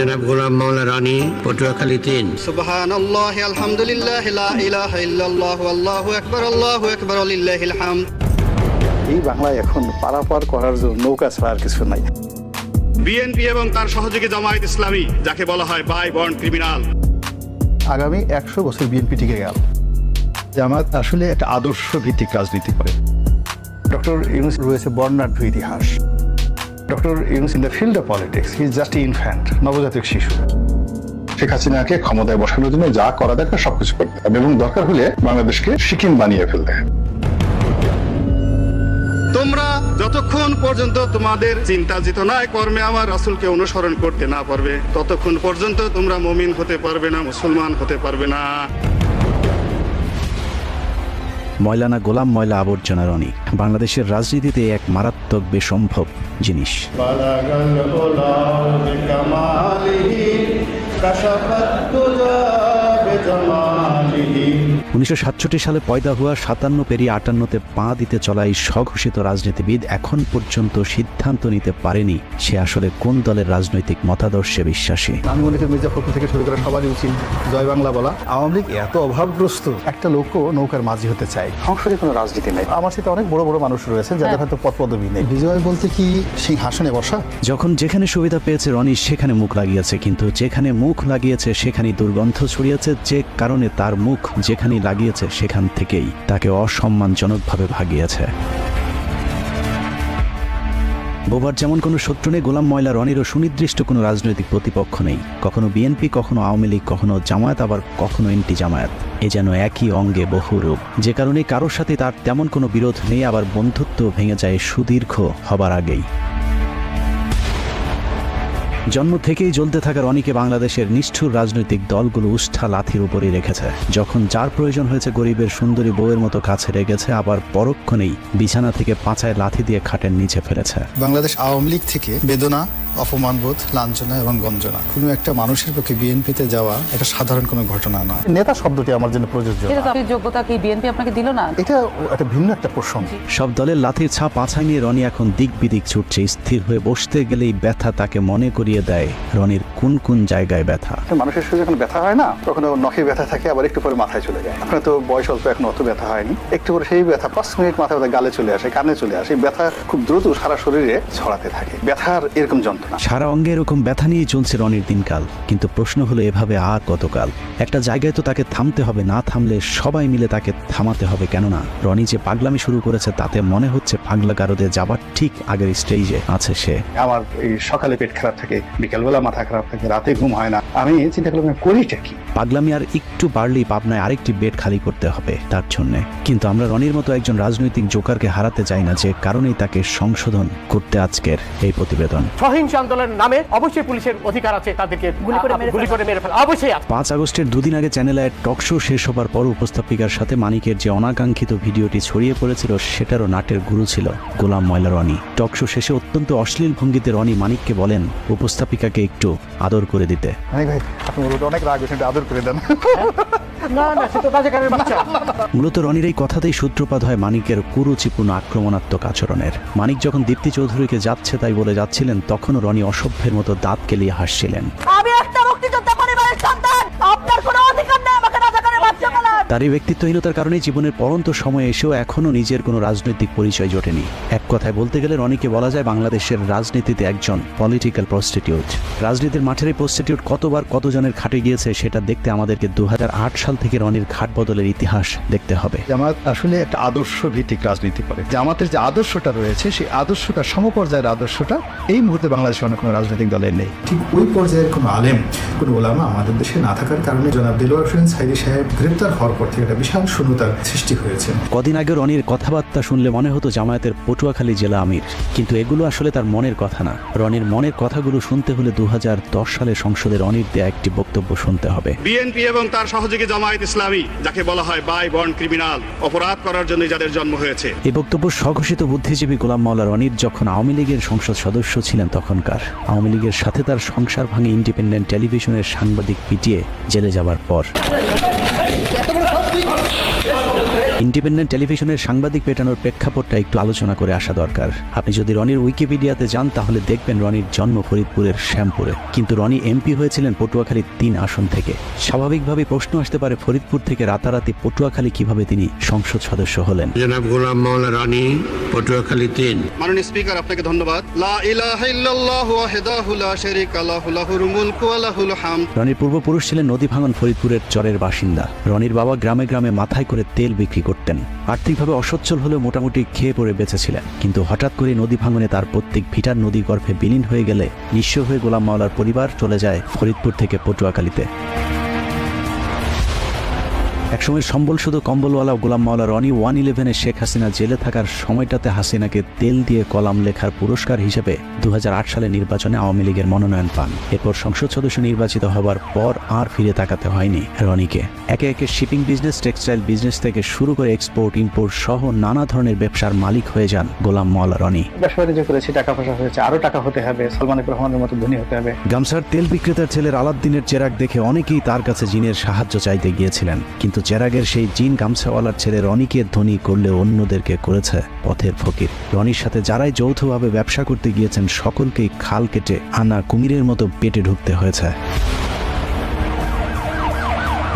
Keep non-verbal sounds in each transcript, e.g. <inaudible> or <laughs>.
জনাব গোলাম মাওলা রানী পটুয়াখালী তিন। সুবহানাল্লাহ আলহামদুলিল্লাহ লা ইলাহা ইল্লাল্লাহু আল্লাহু আকবার আল্লাহু আকবার লিল্লাহিল হামদ। এই বাংলায় এখন পারাপার করার জন্য নৌকা ছাড়া আর কিছু নাই। বিএনপি এবং তার সহযোগী জামায়াত ইসলামী যাকে বলা হয় বাই বর্ন ক্রিমিনাল। আগামী একশো বছর বিএনপি টিকে গেল। জামাত আসলে একটা আদর্শ ভিত্তিক রাজনীতি করে। ডক্টর ইউনুস রয়েছে বর্ণাঢ্য ইতিহাস। Doctor Yunus in the field of politics he just infant নবজাতক শিশু। শেখ হাসিনাকে ক্ষমতায় বসানোর জন্য যা করা দরকার সবকিছু করতে হবে। এবং দরকার হলে বাংলাদেশকে সিকিম বানিয়ে ফেলতে হবে। তোমরা যতক্ষণ পর্যন্ত তোমাদের চিন্তা চেতনায় কর্মে আমার রাসূলকে অনুসরণ করতে না পারবে ততক্ষণ পর্যন্ত তোমরা মমিন হতে পারবে না মুসলমান হতে পারবে না। ময়লানা গোলাম ময়লা আবর্জনা রনি। বাংলাদেশের রাজনীতিতে এক মারাত্মক বেসম্ভব জিনিস। উনিশশো সাতষট্টি সালে পয়দা হওয়া সাতান্ন পেরিয়ে আটান্নতে পা দিতে চলা এই স্বঘোষিত রাজনীতিবিদ এখন পর্যন্ত সিদ্ধান্ত নিতে পারেনি সে আসলে কোন দলের রাজনৈতিক মতাদর্শে বিশ্বাসী। আমি মনে করি মির্জা ফখরুল থেকে শুরু করে সবারই উচিত জয় বাংলা বলা। আওয়ামী লীগ এত অভাবগ্রস্ত একটা লোকও নৌকার মাঝি হতে চায়। সংসদে কোনো রাজনীতি নেই। আমার সাথে অনেক বড় বড় মানুষ রয়েছেন যাদের হয়তো পদ পদবি নেই। বিজয় বলতে কি সিংহাসনে বসা? যখন যেখানে সুবিধা পেয়েছে রনি সেখানে মুখ লাগিয়েছে কিন্তু যেখানে মুখ লাগিয়েছে সেখানেই দুর্গন্ধ ছড়িয়েছে যে কারণে তার মুখ যেখানে লাগিয়েছে, সেখান থেকেই তাকে অসম্মানজনকভাবে ভাগিয়েছে। বোবার যেমন কোনো শত্রু নেই, গোলাম ময়লা রনিরও সুনির্দিষ্ট কোনো রাজনৈতিক প্রতিপক্ষ নেই। কখনো বিএনপি, কখনো আওয়ামী লীগ, কখনো জামায়াত, আবার কখনো এনটি জামায়াত। এ যেন একই অঙ্গে বহু রূপ। যে কারণে কারোর সাথে তার তেমন কোনো বিরোধ নেই, আবার বন্ধুত্ব ভেঙে যায় সুদীর্ঘ হবার আগেই। জন্ম থেকেই জ্বলতে থাকা রনিকে বাংলাদেশের নিষ্ঠুর রাজনৈতিক দলগুলো উষ্ঠা লাথির উপরই রেখেছে। যখন যার প্রয়োজন হয়েছে গরিবের সুন্দরী বউয়ের মতো কাছে রেখেছে আবার পরক্ষণেই বিছানা থেকে পাঁচায় লাথি দিয়ে খাটের নিচে ফেলেছে। বাংলাদেশ আওয়ামী লীগ থেকে বেদনা অপমানবোধ লাঞ্ছনা এবং গঞ্জনা কোনো একটা মানুষের পক্ষে বিএনপিতে যাওয়া এটা সাধারণ কোনো ঘটনা নয়। নেতা শব্দটি আমার জন্য প্রযোজ্য। এটা আপনি যোগ্যতা কি বিএনপি আপনাকে দিল না? এটা একটা ভিন্ন একটা প্রসঙ্গ। সব দলের লাথির ছাপ পাছায় নিয়ে রনি এখন দিক বিদিক ছুটছে স্থির হয়ে বসতে গেলেই ব্যথা তাকে মনে করিয়ে দেয় রনির কোন কোন জায়গায় ব্যথা। মানুষের শরীরে যখন ব্যথা হয় না তখন নখে ব্যথা থাকে আবার একটু পরে মাথায় চলে যায়। আপনার তো বয়স অল্প এখন অত ব্যথা হয়নি। একটু পরে সেই ব্যথা পাঁচ মিনিট মাথায় ব্যথা গালে চলে আসে কানে চলে আসে। ব্যথা খুব দ্রুত সারা শরীরে ছড়াতে থাকে। ব্যথার এরকম যন্ত্রণা। সারা অঙ্গে এরকম ব্যথা নিয়ে চলছে রনির দিনকাল। কিন্তু প্রশ্ন হলো এভাবে আর কতকাল? একটা জায়গায় তো তাকে থামতে হবে না থামলে সবাই মিলে তাকে থামাতে হবে। কেননা রনি যে পাগলামি শুরু করেছে তাতে মনে হচ্ছে পাগলা গারদে যাবার ঠিক আগের স্টেজে আছে সে। আমার এই সকালে পেট খারাপ থাকে বিকালবেলা মাথা খারাপ থাকে রাতে ঘুম হয় না। আমি চিন্তা করলাম করিটা কি? পাগলামি আর একটু বাড়লেই পাবনায় আরেকটি বেড খালি করতে হবে তার জন্য। কিন্তু আমরা রনির মতো একজন রাজনৈতিক জোকারকে হারাতে চাই না যে কারণেই তাকে সংশোধন করতে আজকের এই প্রতিবেদন। সহিংস আন্দোলনের নামে অবশ্যই পুলিশের অধিকার আছে তাদেরকে গুলি করে মেরে গুলি করে মেরে ফেলা। অবশ্যই আছে। পাঁচ আগস্টের দুদিন আগে চ্যানেলে টক শো শেষ হবার পর উপস্থাপিকার সাথে মানিকের যে অনাকাঙ্ক্ষিত ভিডিওটি ছড়িয়ে পড়েছিল সেটারও নাটের গুরু ছিল গোলাম ময়লা রনি। টক শো শেষে অত্যন্ত অশ্লীল ভঙ্গিতে রনি মানিককে বলেন উপস্থাপিকাকে একটু আদর করে দিতে। মানে ভাই আপনি অনেক রাগ হয়েছে একটু করে দেন। মূলত রনির এই কথাতেই সূত্রপাত হয় মানিকের কুরুচিপূর্ণ আক্রমণাত্মক আচরণের। মানিক যখন দীপ্তি চৌধুরীকে যাচ্ছে তাই বলে যাচ্ছিলেন তখন রনি অসভ্যের মতো দাঁত কেলিয়ে হাসছিলেন আমি একটা মুক্তিযোদ্ধা পরিবারের সন্তান আপনার কোনো অধিকার নেই আমাকে রাজাকারের বাচ্চা বলার তার এই ব্যক্তিত্বহীনতার কারণে জীবনের পরন্ত সময়ে এসেও এখনও নিজের কোনো রাজনৈতিক পরিচয় জোটেনি। এক কথায় বলতে গেলে রনিকে বলা যায় বাংলাদেশের রাজনীতিতে একজন পলিটিক্যাল প্রস্টিটিউট রাজনীতির মাঠের এই প্রস্টিটিউট কতবার কতজনের খাটে গিয়েছে সেটা দেখতে আমাদেরকে দুহাজার আট সাল থেকে রনির ঘাট বদলের ইতিহাস দেখতে হবে। জামাত আসলে একটা আদর্শ ভিত্তিক রাজনীতি করে। জামাতের যে আদর্শটা রয়েছে সেই আদর্শটা সমপর্যায়ের আদর্শটা এই মুহূর্তে বাংলাদেশে অন্য কোনো রাজনৈতিক দলের নেই। ঠিক ওই পর্যায়ের কোনো আলেম কোনো ওলামা আমাদের দেশে না থাকার কারণে জনাব দিলওয়ার হোসেন সাইদি সাহেব গ্রেপ্তার হওয়ার পর থেকে একটা বিশাল শূন্যতার সৃষ্টি হয়েছে। কদিন আগে রনির কথাবার্তা শুনলে মনে হতো জামায়াতের পটুয়াখালী জেলা আমির। কিন্তু এগুলো আসলে তার মনের কথা না। রনির মনের কথাগুলো শুনতে হলে দু হাজার দশ সালে সংসদে রনির দেয়া একটি বক্তব্য শুনতে হবে। বিএনপি এবং তার সহযোগী জামায়াত ইসলামী যাকে বলা হয় বাই বন্ড ক্রিমিনাল অপরাধ করার জন্য যাদের জন্ম হয়েছে। এই বক্তব্য স্বঘোষিত বুদ্ধিজীবী গোলাম মাওলা রনির যখন আওয়ামী লীগের সংসদ সদস্য ছিলেন তখনকার। আওয়ামী লীগের সাথে তার সংসার ভাঙে ইন্ডিপেন্ডেন্ট টেলিভিশনের সাংবাদিক পিটিয়ে জেলে যাবার পর। ইন্ডিপেন্ডেন্ট টেলিভিশনের সাংবাদিক পেটানোর প্রেক্ষাপটটা একটু আলোচনা করে আসা দরকার। আপনি যদি রনির উইকিপিডিয়াতে যান তাহলে দেখবেন রনির জন্ম ফরিদপুরের শ্যামপুরে। কিন্তু রনি এমপি হয়েছিলেন পটুয়াখালীর তিন আসন থেকে। স্বাভাবিকভাবে প্রশ্ন আসতে পারে ফরিদপুর থেকে রাতারাতি পটুয়াখালী কীভাবে তিনি সংসদ সদস্য হলেন? জনাব গোলাম মাওলা রানী পটুয়াখালী তিন। মাননীয় স্পিকার আপনাকে ধন্যবাদ। লা ইলাহা ইল্লাল্লাহ ওয়াহদাহু লা শারীকা লাহু লাহুল মুলকু ওয়া লাহুল হামদ। রনির পূর্বপুরুষ ছিলেন নদী ভাঙন ফরিদপুরের চরের বাসিন্দা। রনির বাবা গ্রামে গ্রামে মাথায় করে তেল বিক্রি করতেন। আর্থিকভাবে অসচ্ছল হলেও মোটামুটি খেয়ে পড়ে বেঁচেছিলেন। কিন্তু হঠাৎ করে নদী ভাঙনে তার প্রত্যেক ভিটার নদী গর্ভে বিলীন হয়ে গেলে নিঃস্ব হয়ে গোলাম মাওলার পরিবার চলে যায় ফরিদপুর থেকে পটুয়াখালীতে। একসময় সম্বল শুধু কম্বলওয়ালা গোলাম মাওলা রনি ওয়ান ইলেভেনে শেখ হাসিনা জেলে থাকার সময়টাতে হাসিনাকে তেল দিয়ে কলাম লেখার পুরস্কার হিসেবে দু হাজার আট সালে নির্বাচনে আওয়ামী লীগের মনোনয়ন পান। এরপর সংসদ সদস্য নির্বাচিত হবার পর আর ফিরে তাকাতে হয়নি রনিকে। একে একে শিপিং বিজনেস টেক্সটাইল বিজনেস থেকে শুরু করে এক্সপোর্ট ইম্পোর্ট সহ নানা ধরনের ব্যবসার মালিক হয়ে যান গোলাম মাওলা রনি। ব্যবসা বাণিজ্য করেছি টাকা পয়সা হয়েছে আরও টাকা হতে হবে সালমান রহমানের মতো ধনী হতে হবে। গামছার তেল বিক্রেতার ছেলের আলাদ্দিনের চেরাগ দেখে অনেকেই তার কাছে জিনের সাহায্য চাইতে গিয়েছিলেন। কিন্তু চেরাগের সেই জিন গামছাওয়ালার ছেলে রনিকে ধনী করলে অন্যদেরকে করেছে পথের ফকির। রনির সাথে যারাই যৌথভাবে ব্যবসা করতে গিয়েছেন, সকলকেই খাল কেটে আনা কুমিরের মতো পেটে ঢুকতে হয়েছে।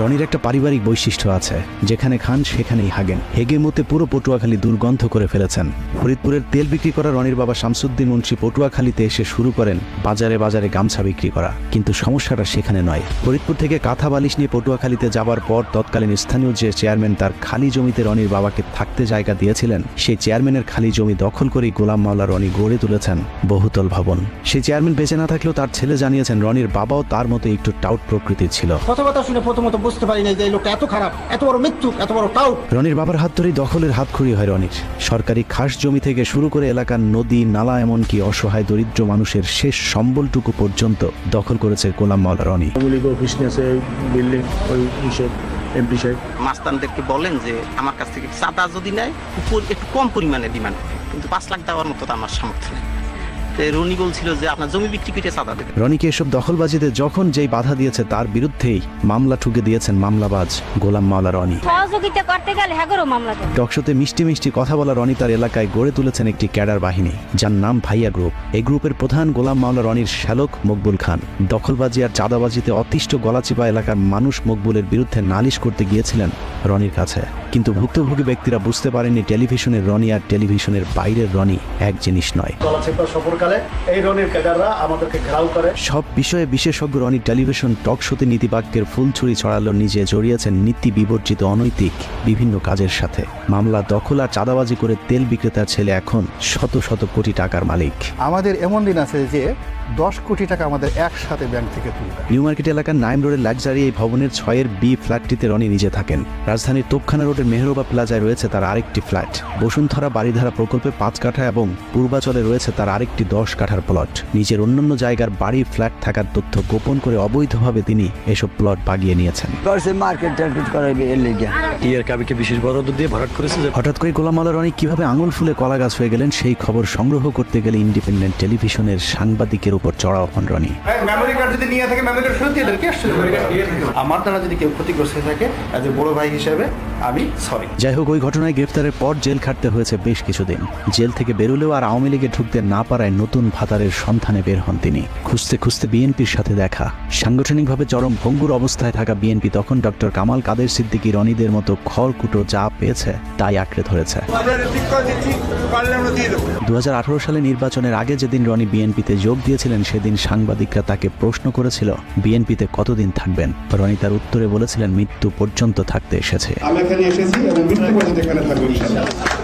রনির একটা পারিবারিক বৈশিষ্ট্য আছে। যেখানে খান, সেখানেই হাগেন। হেগে মতে পুরো পটুয়াখালী দুর্গন্ধ করে ফেলেছেন। ফরিদপুরের তেল বিক্রি করা রনির বাবা শামসুদ্দিন মুন্সি পটুয়াখালীতে এসে শুরু করেন বাজারে বাজারে গামছা বিক্রি করা। কিন্তু সমস্যাটা সেখানে নয়। ফরিদপুর থেকে কাঁথা বালিশ নিয়ে পটুয়াখালীতে যাবার পর তৎকালীন স্থানীয় যে চেয়ারম্যান তার খালি জমিতে রনির বাবাকে থাকতে জায়গা দিয়েছিলেন, সেই চেয়ারম্যানের খালি জমি দখল করেই গোলাম মাওলা রনি গড়ে তুলেছেন বহুতল ভবন। সেই চেয়ারম্যান বেঁচে না থাকলেও তার ছেলে জানিয়েছেন রনির বাবাও তার মতো একটু টাউট প্রকৃতির ছিল। কথাবার্তা শুনে প্রথমত বুঝতে পারি না যে এই লোকটা এত খারাপ এত বড় মৃত্যু এত বড় টাউট রনির বাবার হাত ধরেই দখলের হাত খড়ি হয় রনির। সরকারি খাস জমি থেকে শুরু করে এলাকার নদী নালা এমনকি অসহায় দরিদ্র মানুষের শেষ সম্বলটুকু পর্যন্ত দখল করেছে গোলাম মাওলা রনি। অফিস নিয়েছে বিল্ডিং ওই হিসেব এমপি সাহেব। মাস্তানদেরকে বলেন যে আমার কাছ থেকে চাঁদা যদি নেয় উপর একটু কম পরিমাণে ডিমান্ড। কিন্তু পাঁচ লাখ দেওয়ার মতো তো আমার সামর্থ্য নেই। রনি বলছিল যে আপনার জমি বিক্রি করে চাঁদা দেবে। রনিকে এসব দখলবাজিতে যখন যেই বাধা দিয়েছে তার বিরুদ্ধেই মামলা ঠুকে দিয়েছেন মামলাবাজ গোলাম মাওলা রনি। সহযোগিতা করতে গেলে হ্যাগরও মামলা টকশোতে মিষ্টি মিষ্টি কথা বলা রনি তার এলাকায় গড়ে তুলেছেন একটি ক্যাডার বাহিনী যার নাম ভাইয়া গ্রুপ। এই গ্রুপের প্রধান গোলাম মাওলা রনির শ্যালক মকবুল খান। দখলবাজি আর চাঁদাবাজিতে অতিষ্ঠ গলাচিপা এলাকার মানুষ মকবুলের বিরুদ্ধে নালিশ করতে গিয়েছিলেন রনির কাছে। কিন্তু ভুক্তভোগী ব্যক্তিরা বুঝতে পারেননি টেলিভিশনের রনি আর টেলিভিশনের বাইরের রনি এক জিনিস নয়। সফরকালে এই রনের ক্যাডাররা আমাদেরকে ঘেরাও করে। সব বিষয়ে বিশেষজ্ঞ রনি টেলিভিশন টক শোতে নীতিবাক্যের ফুলছুরি ছড়ালো নিজে জড়িয়েছেন নীতি বিবর্জিত অনৈতিক বিভিন্ন কাজের সাথে। মামলা দখল আর চাঁদাবাজি করে তেল বিক্রেতার ছেলে এখন শত শত কোটি টাকার মালিক। আমাদের এমন দিন আছে যে দশ কোটি টাকা আমাদের একসাথে ব্যাংক থেকে তুলবে নিউ মার্কেট এলাকার নাইম রোডের লাক্সারি এই ভবনের ছয়ের বি ফ্ল্যাটটিতে রনি নিজে থাকেন। রাজধানীর তোপখানা রোডের মেহরোবা প্লাজায় রয়েছে তার আরেকটি ফ্ল্যাট। বসুন্ধরা বাড়িধারা প্রকল্পে পাঁচ কাঠা এবং পূর্বাচলে রয়েছে তার আরেকটি দশ কাঠার প্লট। নিজের অন্যান্য জায়গার বাড়ি ফ্ল্যাট থাকার তথ্য গোপন করে অবৈধভাবে তিনি এসব প্লট বাগিয়ে নিয়েছেন। মার্কেট টার্গেট করাইবে এর লেগে। টিআর কাবিকে বিশেষ বরাদ্দ দিয়ে ভরাট করেছে যে হঠাৎ করে গোলাম আল্লাহ রনি কীভাবে আঙুল ফুলে কলা গাছ হয়ে গেলেন সেই খবর সংগ্রহ করতে গেলে ইন্ডিপেন্ডেন্ট টেলিভিশনের সাংবাদিকের উপর চড়াও হন রনি। মেমোরি কার্ড যদি নিয়ে থাকে মেমোরি কার্ড ফেরত দিয়ে দেন আমার দ্বারা যদি কেউ ক্ষতিগ্রস্ত থাকে এজ এ বড় ভাই হিসেবে আমি সরি যাই হোক ওই ঘটনায় গ্রেফতারের পর জেল খাটতে হয়েছে বেশ কিছুদিন। জেল থেকে বেরোলেও আর আওয়ামী লীগে ঢুকতে না পারায় নতুন ভাতারের সন্ধানে বের হন তিনি। খুঁজতে খুঁজতে বিএনপির সাথে দেখা। সাংগঠনিকভাবে চরম ভঙ্গুর অবস্থায় থাকা বিএনপি তখন ডক্টর কামাল কাদের সিদ্দিকী রনিদের মতো খড়কুটো যা পেয়েছে তাই আঁকড়ে ধরেছে। দু হাজার আঠারো সালে নির্বাচনের আগে যেদিন রনি বিএনপিতে যোগ দিয়েছিলেন সেদিন সাংবাদিকরা তাকে প্রশ্ন করেছিল, বিএনপিতে কতদিন থাকবেন রনি তার উত্তরে বলেছিলেন, মৃত্যু পর্যন্ত থাকতে এসেছে আমি এখানে এসেছি এবং মৃত্যু পর্যন্ত এখানে থাকব।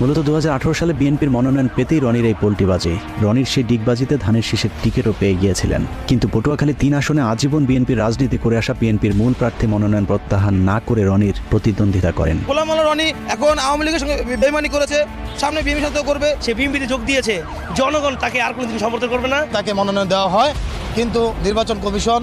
মূলত দু হাজার আঠারো সালে বিএনপির মনোনয়ন পেতেই রনির এই পোল্টিবাজি রনির সেই ডিগবাজিতে ধানের শীষের টিকিটও পেয়ে গিয়েছিলেন। কিন্তু পটুয়াখালী তিন আসনে আজীবন বিএনপির রাজনীতি করে আসা বিএনপির মূল প্রার্থী মনোনয়ন প্রত্যাহার না করে রনির প্রতিদ্বন্দ্বিতা করেন। গোলাম রনি এখন আওয়ামী লীগের সঙ্গে বেমানি করেছে সামনে বিএনপির সাথে করবে। সে বিএনপিতে যোগ দিয়েছে। জনগণ তাকে আর কোনোদিন সমর্থন করবে না। তাকে মনোনয়ন দেওয়া হয় কিন্তু নির্বাচন কমিশন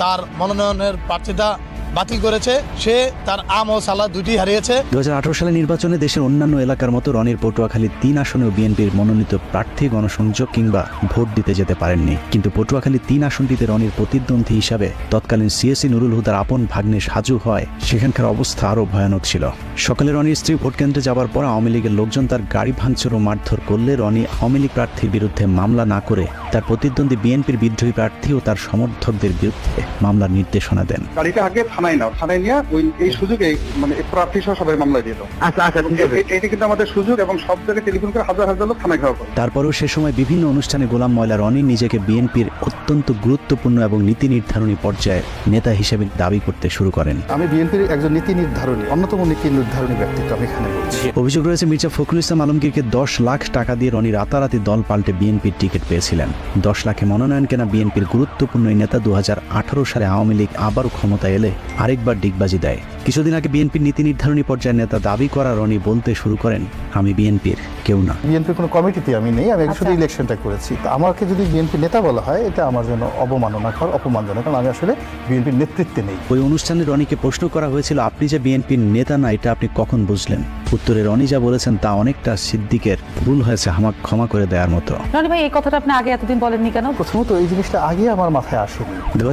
তার মনোনয়নের প্রার্থিতা বাতিল করেছে। সে তার আম ও সালা দুটি হারিয়েছে। দু সালে নির্বাচনে দেশের অন্যান্য এলাকার মতো রনির পটুয়াখালী তিন আসনেও বিএনপির মনোনীত প্রার্থী গণসংযোগ কিংবা ভোট দিতে যেতে পারেননি। কিন্তু পটুয়াখালী তিন আসনটিতে রনির প্রতিদ্বন্দ্বী হিসাবে তৎকালীন সিএসি নুরুল হুদার আপন ভাগ্নে সাজু হয়। সেখানকার অবস্থা আরও ভয়ানক ছিল। সকালে রনির স্ত্রী ভোট কেন্দ্রে যাবার পর আওয়ামী লীগের লোকজন তার গাড়ি ভাঙচুর ও মারধর করলে রনি আওয়ামী লীগ প্রার্থীর বিরুদ্ধে মামলা না করে তার প্রতিদ্বন্দ্বী বিএনপির বিদ্রোহী প্রার্থী ও তার সমর্থকদের বিরুদ্ধে মামলার নির্দেশনা দেন। গাড়িটা আগে থানায় নাও। থানায় নিয়ে ওই এই সুযোগে মানে প্রার্থী সহ সবাই মামলা দিয়ে দাও। আচ্ছা আচ্ছা ঠিক আছে। এটা কিন্তু আমাদের সুযোগ এবং সব জায়গায় টেলিফোন করে হাজার হাজার লোক থানায় খাওয়া তারপরও সে সময় বিভিন্ন অনুষ্ঠানে গোলাম ময়লা রনি নিজেকে বিএনপির অত্যন্ত গুরুত্বপূর্ণ এবং নীতি নির্ধারণী পর্যায়ে নেতা হিসেবে দাবি করতে শুরু করেন। আমি বিএনপির একজন নীতি নির্ধারণী অন্যতম নীতি নির্ধারণী ব্যক্তিত্ব আমি এখানে বলছি। অভিযোগ রয়েছে মির্জা ফখরুল ইসলাম আলমগীরকে দশ লাখ টাকা দিয়ে রনি রাতারাতি দল পাল্টে বিএনপির টিকিট পেয়েছিলেন। দশ লাখে মনোনয়ন কেনা বিএনপির গুরুত্বপূর্ণ এই নেতা দু হাজার আঠারো সালে আওয়ামী লীগ আবারও ক্ষমতা এলে আরেকবার ডিগবাজি দেয়। কিছুদিন আগে বিএনপির নীতি নির্ধারণী পর্যায়ের নেতা দাবি করা রনি বলতে শুরু করেন আমি বিএনপির কেউ না। বিএনপির কোনো কমিটিতে আমি নেই আমি শুধু ইলেকশনটা করেছি। তো আমাকে যদি বিএনপি নেতা বলা হয় এটা আমার জন্য অবমাননাকর অপমানজনক কারণ আমি আসলে বিএনপির নেতৃত্বে নেই। ওই অনুষ্ঠানে রনিকে প্রশ্ন করা হয়েছিল আপনি যে বিএনপির নেতা না এটা আপনি কখন বুঝলেন? উত্তরে রনি যা বলেছেন তা অনেকটা সিদ্দিকের ভুল হয়েছে আমাকে ক্ষমা করে দেওয়ার মতো। রনি ভাই এই কথাটা আপনি আগে এতদিন বলেননি কেন? প্রথমত এই জিনিসটা আগে আমার মাথায় আসেনি দু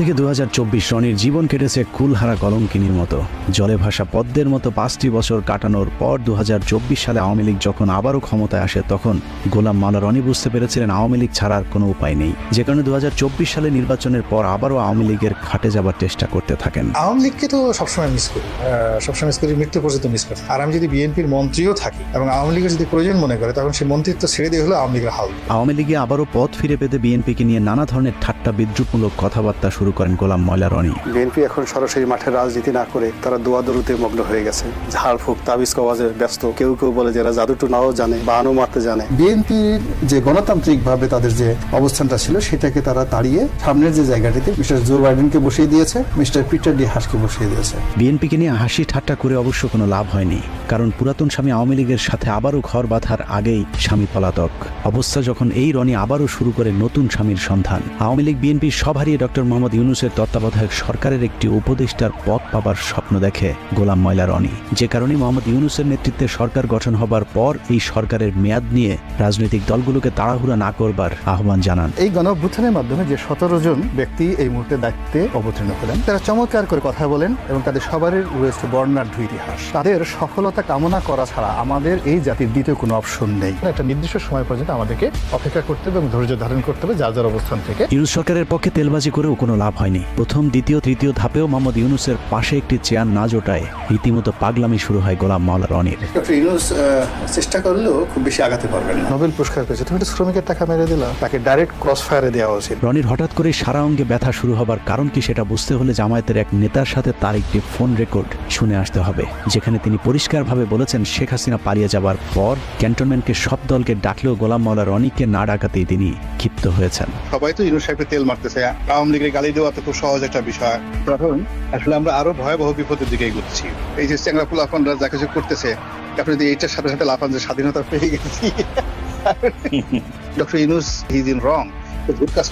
থেকে দু রনির জীবন কেটেছে কুলহারা কলঙ্কিনীর মতো। জলে ভাসা পদ্মের মতো পাঁচটি বছর কাটানোর পর দু সালে আওয়ামী লীগ যখন আবারও ক্ষমতায় আসে তখন গোলাম মাওলা রনি বুঝতে পেরেছিলেন আওয়ামী লীগ ছাড়ার কোনো উপায় নেই। যে কারণে দু হাজার চব্বিশ সালে নির্বাচনের পর আবারও আওয়ামী লীগের খাটে যাবার চেষ্টা করতে থাকেন। আওয়ামী লীগকে তো সবসময় মিস করি। সবসময় মিস করি মৃত্যু পর্যন্ত মিস করি। আর আমি যদি বিএনপির মন্ত্রীও থাকে এবং আওয়ামী লীগের যদি প্রয়োজন মনে করে তখন সেই মন্ত্রিত্ব ছেড়ে দিয়ে হলো আওয়ামী লীগের হাল। আওয়ামী লীগে আবারও পথ ফিরে পেতে বিএনপিকে নিয়ে নানা ধরনের ঠাট্টা বিদ্রুপমূলক কথাবার্তা শুরু করেন গোলাম ময়লা রনি। বিএনপি এখন সরাসরি মাঠে রাজনীতি না করে তারা দোয়াদরুতে মগ্ন হয়ে গেছে। ঝাড় ফুক তাবিজ কওয়াজে ব্যস্ত। কেউ কেউ বলে যারা জাদুটু নাও জানে বা আনো মারতে জানে। বিএনপির যে গণতান্ত্রিক ভাবে তাদের যে অবস্থানটা ছিল সেটাকে তারা তাড়িয়ে সামনের যে জায়গাটিতে মিস্টার জো বাইডেনকে বসিয়ে দিয়েছে মিস্টার পিটার ডি হাসকে বসিয়ে দিয়েছে। বিএনপিকে নিয়ে হাসি ঠাট্টা করে অবশ্য কোনো লাভ হয়নি। কারণ পুরাতন স্বামী আওয়ামী লীগের সাথে আবারও ঘর বাঁধার আগেই স্বামী পলাতক। অবস্থা যখন এই রনি আবারও শুরু করে নতুন স্বামীর সন্ধান। আওয়ামী লীগ বিএনপির সব হারিয়ে ডক্টর মোহাম্মদ ইউনুসের তত্ত্বাবধায়ক সরকারের একটি উপদেষ্টার পদ পাবার স্বপ্ন দেখে গোলাম ময়লা রনি। যে কারণে মোহাম্মদ ইউনুসের নেতৃত্বে সরকার গঠন হবার পর এই সরকারের মেয়াদ নিয়ে রাজনৈতিক দলগুলোকে তাড়াহুড়া না করবার আহ্বান জানান। এই গণঅভ্যুত্থানের মাধ্যমে যে সতেরো জন ব্যক্তি এই মুহূর্তে দায়িত্বে অবতীর্ণ হলেন, তারা চমৎকার করে কথা বলেন এবং তাদের সবারই রয়েছে বর্ণাঢ্য ইতিহাস। তাদের সফলতা কামনা করা ছাড়া আমাদের এই জাতির দ্বিতীয় কোনো অপশন নেই। একটা নির্দিষ্ট সময় পর্যন্ত আমাদেরকে অপেক্ষা করতে হবে এবং ধৈর্য ধারণ করতে হবে যার যার অবস্থান থেকে। ইউনুস সরকারের পক্ষে তেলবাজি করেও কোনো লাভ হয়নি। প্রথম দ্বিতীয় তৃতীয় ধাপেও মোহাম্মদ ইউনুসের পাশে একটি চেয়ার না জোটায় রীতিমতো পাগলামি শুরু হয় গোলাম মাওলা রনির। ইউনুস চেষ্টা করলেও খুব বেশি আগাতে পারবেন নোবেল পুরস্কার পেয়েছে। তুমি তো শ্রমিকের টাকা মেরে দিলা। তাকে ডাইরেক্ট ক্রস ফায়ারে দেওয়া উচিত। রনির হঠাৎ করে সারা অঙ্গে ব্যথা শুরু হবার কারণ কি সেটা বুঝতে হলে জামায়াতের এক নেতার সাথে তার একটি ফোন রেকর্ড শুনে আসতে হবে যেখানে তিনি পরিষ্কারভাবে বলেছেন শেখ হাসিনা পালিয়ে যাবার পর ক্যান্টনমেন্টকে সব দলকে ডাকলেও গোলাম মাওলা রনিকে না ডাকাতেই তিনি ক্ষিপ্ত হয়েছেন। সবাই তো ইউনুস সাহেবকে তেল মারতেছে আওয়ামী লীগের গালি দেওয়া তো খুব সহজ একটা বিষয়। তখন আসলে আমরা আরও ভয়াবহ বিপদের দিকে এগোচ্ছি। এই যে চ্যাংরা ফুলাফনরা যা কিছু করতেছে আপনি যদি এইটার সাথে সাথে লাফান যে স্বাধীনতা পেয়ে গেছি। <laughs> Doctor Yunus his in wrong. ভুল কাজ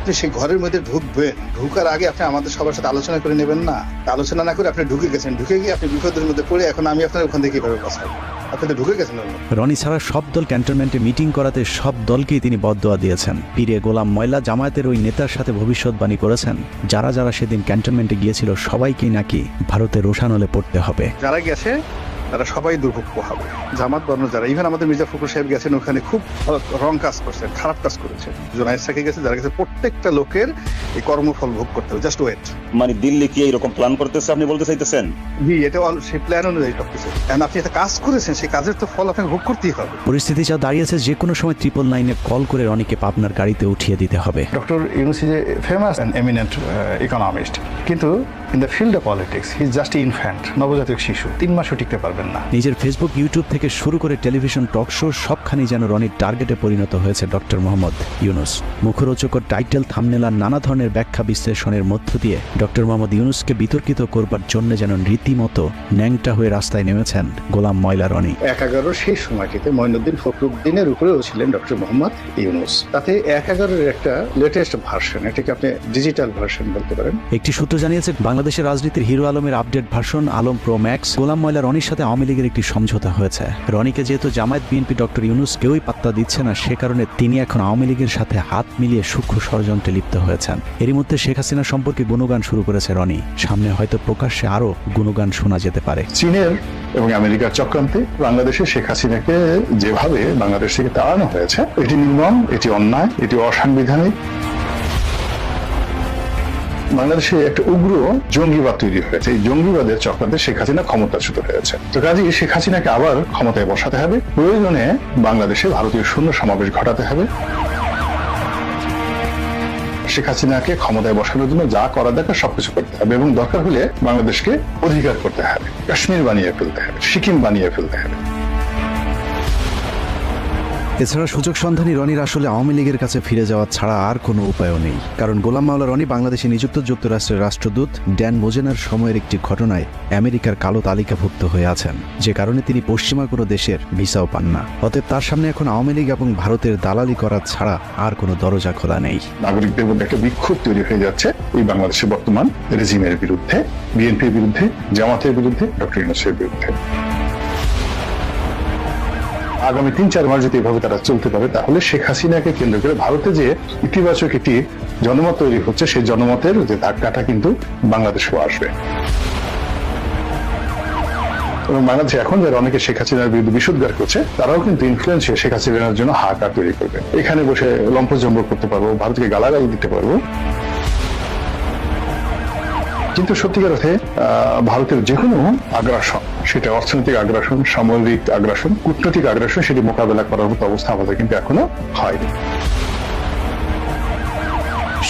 আপনি সেই ঘরের মধ্যে ঢুকবেন। ঢুকার আগে আপনি আমাদের সবার সাথে আলোচনা করে নেবেন না। আলোচনা না করে আপনি ঢুকে গেছেন। ঢুকে গিয়ে আপনি বিপদের মধ্যে পড়ে এখন আমি আপনার ওখান থেকে কীভাবে বাঁচাবো আপনি তো ঢুকে গেছেন রনি ছাড়া সব দল ক্যান্টনমেন্টে মিটিং করাতে সব দলকেই তিনি বদদোয়া দিয়েছেন। পীরে গোলাম ময়লা জামায়াতের ওই নেতার সাথে ভবিষ্যৎবাণী করেছেন। যারা যারা সেদিন ক্যান্টনমেন্টে গিয়েছিল সবাইকেই নাকি ভারতের রোশানলে পড়তে হবে। যারা গেছে তারা সবাই দুর্ভোগ পোহাবে জামাত বর্ণ যারা ইভেন আমাদের মির্জা ফখরুল সাহেব গেছেন ওখানে খুব রং কাজ করছেন খারাপ কাজ করেছেন। জোনায়েদ সাকে গেছে যারা গেছে প্রত্যেকটা লোকের এই কর্মফল ভোগ করতে হবে। জাস্ট ওয়েট মানে দিল্লি কি এরকম প্ল্যান করতেছে আপনি বলতে চাইতেছেন? জি এটা সেই প্ল্যান অনুযায়ী করতেছে And আপনি একটা কাজ করেছেন সেই কাজের তো ফল আপনাকে ভোগ করতেই হবে। পরিস্থিতি যা দাঁড়িয়েছে যে কোনো সময় ট্রিপল নাইনে কল করে রনিকে পাবনার গাড়িতে উঠিয়ে দিতে হবে। Doctor Yunus a famous and eminent economist কিন্তু in the field of politics he is just infant নবজাতক শিশু তিন মাসও টিকতে পারবেন না। নিজের ফেসবুক ইউটিউব থেকে শুরু করে টেলিভিশন টক শো সবখানি যেন রনির টার্গেটে পরিণত হয়েছে ডক্টর মোহাম্মদ ইউনুস। মুখরোচকর টাইটেল থামনেল আর নানা ধরনের ব্যাখ্যা বিশ্লেষণের মধ্য দিয়ে ডক্টর মোহাম্মদ ইউনুসকে বিতর্কিত করবার জন্য যেন রীতিমতো ন্যাংটা হয়ে রাস্তায় নেমেছেন গোলাম ময়লা রনি। এক এগারো সেই সময়টিতে মঈনুদ্দিন ফখরুদ্দিনের উপরেও ছিলেন ডক্টর মোহাম্মদ ইউনুস। তাতে এক এগারোর একটা লেটেস্ট ভার্সন এটাকে আপনি ডিজিটাল ভার্সন বলতে পারেন। একটি সূত্র জানিয়েছে বাংলাদেশের রাজনীতির হিরো আলমের update version Alam pro max Golam ময়লা রনির সাথে আওয়ামী লীগের একটি সমঝোতা হয়েছে। রনিকে যেহেতু জামায়াত বিএনপি ডক্টর ইউনুস কেউই পাত্তা দিচ্ছে না, সে কারণে তিনি এখন আওয়ামী লীগের সাথে হাত মিলিয়ে সূক্ষ্ম ষড়যন্ত্রে লিপ্ত হয়েছেন। এরই মধ্যে শেখ হাসিনা সম্পর্কে গুণগান শুরু করেছে রনি। সামনে হয়তো প্রকাশ্যে আরও গুণগান শোনা যেতে পারে। চীনের এবং আমেরিকার চক্রান্তে বাংলাদেশে শেখ হাসিনাকে যেভাবে বাংলাদেশ থেকে তাড়ানো হয়েছে, এটি নির্মম, এটি অন্যায়, এটি অসাংবিধানিক। বাংলাদেশে একটা উগ্র জঙ্গিবাদ তৈরি হয়েছে। এই জঙ্গিবাদের চক্রান্তে শেখ হাসিনা ক্ষমতাচ্যুত হয়েছে তো কাজেই শেখ হাসিনাকে আবার ক্ষমতায় বসাতে হবে। প্রয়োজনে বাংলাদেশে ভারতীয় শূন্য সমাবেশ ঘটাতে হবে। শেখ হাসিনাকে ক্ষমতায় বসানোর জন্য যা করা দরকার সবকিছু করতে হবে এবং দরকার হলে বাংলাদেশকে অধিকার করতে হবে। কাশ্মীর বানিয়ে ফেলতে হবে, সিকিম বানিয়ে ফেলতে হবে। এছাড়া সুযোগ সন্ধানী রনির আসলে আওয়ামী লীগের কাছে ফিরে যাওয়া ছাড়া আর কোনো উপায়ও নেই। কারণ গোলাম মাওলা রনি বাংলাদেশে নিযুক্ত যুক্তরাষ্ট্রের রাষ্ট্রদূত ড্যান মোজেনার সময়ের একটি ঘটনায় আমেরিকার কালো তালিকাভুক্ত হয়ে আছেন। যে কারণে তিনি পশ্চিমা কোনো দেশের ভিসাও পান না। অতএব তার সামনে এখন আওয়ামী লীগ এবং ভারতের দালালি করা ছাড়া আর কোনো দরজা খোলা নেই। নাগরিকদের মধ্যে একটা বিক্ষোভ তৈরি হয়ে যাচ্ছে এই বাংলাদেশের বর্তমান রেজিমের বিরুদ্ধে, বিএনপির বিরুদ্ধে, জামাতের বিরুদ্ধে, ডক্টর ইউনুসের বিরুদ্ধে। আগামী তিন, চার মাস যদি এভাবে তারা চলতে পারে, তাহলে শেখ হাসিনাকে কেন্দ্র করে ভারতে যে ইতিবাচক একটি জনমত তৈরি হচ্ছে, সেই জনমতের যে ধাক্কাটা কিন্তু বাংলাদেশেও আসবে। এবং বাংলাদেশে এখন যারা অনেকে শেখ হাসিনার বিরুদ্ধে বিশুদ্ধার করছে, তারাও কিন্তু ইনফ্লুয়েন্স শেখ হাসিনার জন্য হাহাকার তৈরি করবে। এখানে বসে লম্পজম্ব করতে পারব, ভারতকে গালাগাল দিতে পারব। কিন্তু সত্যিকার অর্থে ভারতের যে কোনো আগ্রাসন, সেটা অর্থনৈতিক আগ্রাসন, সামরিক আগ্রাসন, কূটনৈতিক আগ্রাসন, সেটি মোকাবেলা করার মতো অবস্থা আমাদের কিন্তু এখনও হয়নি।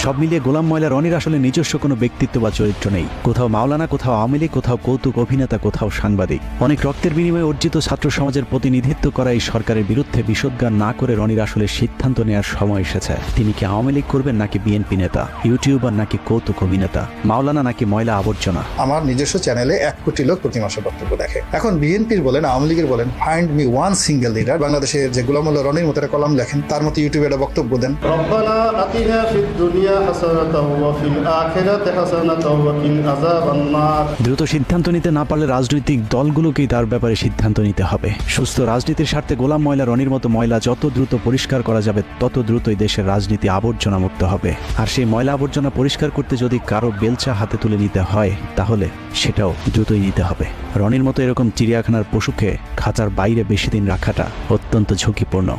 সব মিলিয়ে গোলাম ময়লা রনির আসলে নিজস্ব কোনো ব্যক্তিত্ব বা চরিত্র নেই। কোথাও মাওলানা কোথাও আওয়ামী লীগ কোথাও কৌতুক অভিনেতা কোথাও সাংবাদিক। অনেক রক্তের বিনিময়ে অর্জিত ছাত্র সমাজের প্রতিনিধিত্ব করা এই সরকারের বিরুদ্ধে বিষোদ্গার না করে রনির আসলে সিদ্ধান্ত নেওয়ার সময় এসেছে। তিনি কি আওয়ামী লীগ করবেন নাকি বিএনপি নেতা ইউটিউবার নাকি কৌতুক অভিনেতা মাওলানা নাকি ময়লা আবর্জনা? আমার নিজস্ব চ্যানেলে এক কোটি লোক প্রতি মাসে বক্তব্য দেখে। এখন বিএনপির বলেন আওয়ামী লীগের বলেন find me one single leader বাংলাদেশের যে গোলামুল্লাহ রনির মতো কলম লেখেন তার মতো ইউটিউবে একটা বক্তব্য দেন। রব্বানা আতিনা ফিদ দুনিয়া দ্রুত সিদ্ধান্ত নিতে না পারলে রাজনৈতিক দলগুলোকেই তার ব্যাপারে সিদ্ধান্ত নিতে হবে। সুস্থ রাজনীতির স্বার্থে গোলাম ময়লা রনির মতো ময়লা যত দ্রুত পরিষ্কার করা যাবে তত দ্রুতই দেশের রাজনীতি আবর্জনা মুক্ত হবে। আর সেই ময়লা আবর্জনা পরিষ্কার করতে যদি কারও বেলচা হাতে তুলে নিতে হয় তাহলে সেটাও দ্রুতই নিতে হবে। রনির মতো এরকম চিড়িয়াখানার পশুকে খাঁচার বাইরে বেশি দিন রাখাটা অত্যন্ত ঝুঁকিপূর্ণ।